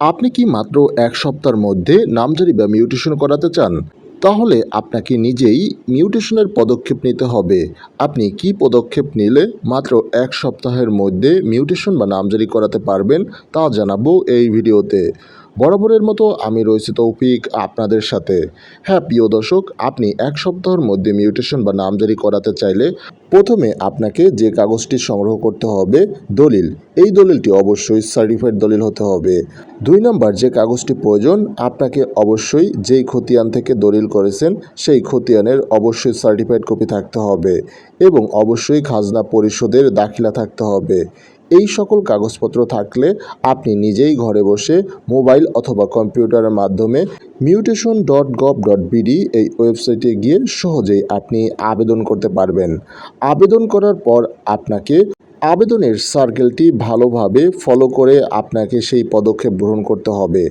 আপনি কি মাত্র এক সপ্তাহের মধ্যে নামজারি বা মিউটেশন করাতে চান? তাহলে আপনাকে নিজেই মিউটেশনের পদক্ষেপ নিতে হবে। আপনি কি পদক্ষেপ নিলে মাত্র এক সপ্তাহের মধ্যে মিউটেশন বা নামজারি করাতে পারবেন তা জানাব এই ভিডিওতে। বরাবরের মতো আমি রয়েছি তৌফিক আপনাদের সাথে। হ্যাঁ প্রিয় দর্শক, আপনি এক সপ্তাহের মধ্যে মিউটেশন বা নামজারি করাতে চাইলে প্রথমে আপনাকে যে কাগজটি সংগ্রহ করতে হবে দলিল, এই দলিলটি অবশ্যই সার্টিফাইড দলিল হতে হবে। দুই নম্বর, যে কাগজটি প্রয়োজন, আপনাকে অবশ্যই যেই খতিয়ান থেকে দলিল করেছেন, সেই খতিয়ানের অবশ্যই সার্টিফাইড কপি থাকতে হবে এবং অবশ্যই খাজনা পরিশোধের দাখিলা থাকতে হবে। এই সকল কাগজপত্র থাকলে আপনি নিজেই ঘরে বসে মোবাইল অথবা কম্পিউটারের মাধ্যমে mutation dot gov dot BD এই ওয়েবসাইটে গিয়ে সহজেই আপনি আবেদন করতে পারবেন। আবেদন করার পর আপনাকে আবেদনের সার্কেলটি ভালোভাবে ফলো করে আপনাকে সেই পদক্ষেপ গ্রহণ করতে হবে।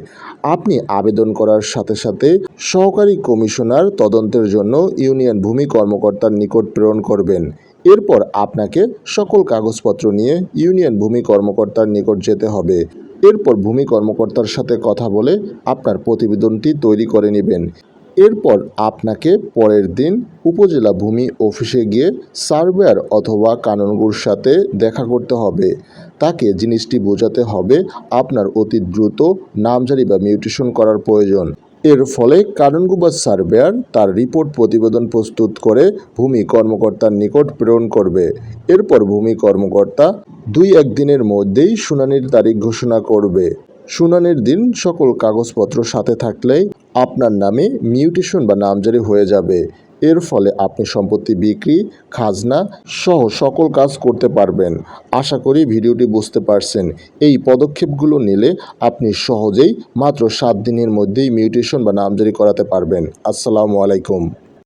আপনি আবেদন করার সাথে সাথে সহকারী কমিশনার তদন্তের জন্য ইউনিয়ন ভূমি কর্মকর্তার নিকট প্রেরণ করবেন। এরপর আপনাকে সকল কাগজপত্র নিয়ে ইউনিয়ন ভূমি কর্মকর্তার নিকট যেতে হবে। এরপর ভূমি কর্মকর্তার সাথে কথা বলে আপনার প্রতিবেদনটি তৈরি করে নেবেন। এরপর আপনাকে পরের দিন উপজেলা ভূমি অফিসে গিয়ে সার্ভেয়ার অথবা কানুনগুর সাথে দেখা করতে হবে। তাকে জিনিসটি বোঝাতে হবে আপনার অতি দ্রুত নামজারি বা মিউটেশন করার প্রয়োজন। এর ফলে কারণগুবাদ সার্ভেয়ার তার রিপোর্ট প্রতিবেদন প্রস্তুত করে ভূমি কর্মকর্তার নিকট প্রেরণ করবে। এরপর ভূমি কর্মকর্তা দুই একদিনের মধ্যেই শুনানির তারিখ ঘোষণা করবে। শুনানির দিন সকল কাগজপত্র সাথে থাকলে আপনার নামে মিউটেশন বা নামজারি হয়ে যাবে। এর ফলে আপনি সম্পত্তি বিক্রি, খাজনা সহ সকল কাজ করতে পারবেন। আশা করি ভিডিওটি বুঝতে পারছেন। এই পদক্ষেপগুলো নিলে আপনি সহজেই মাত্র সাত দিনের মধ্যেই মিউটেশন বা নামজারি করাতে পারবেন। আসসালামু আলাইকুম।